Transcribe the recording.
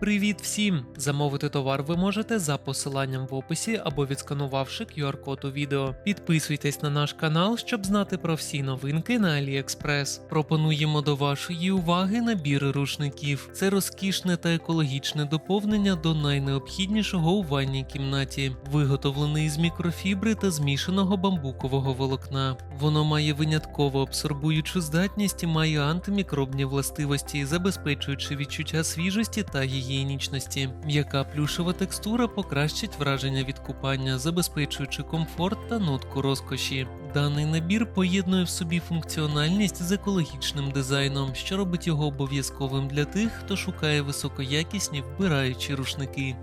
Привіт всім! Замовити товар ви можете за посиланням в описі або відсканувавши QR-код у відео. Підписуйтесь на наш канал, щоб знати про всі новинки на AliExpress. Пропонуємо до вашої уваги набір рушників. Це розкішне та екологічне доповнення до найнеобхіднішого у ванній кімнаті, виготовлений з мікрофібри та змішаного бамбукового волокна. Воно має винятково абсорбуючу здатність і має антимікробні властивості, забезпечуючи відчуття свіжості та гігієнічності. М'яка плюшева текстура покращить враження від купання, забезпечуючи комфорт та нотку розкоші. Даний набір поєднує в собі функціональність з екологічним дизайном, що робить його обов'язковим для тих, хто шукає високоякісні вбираючі рушники.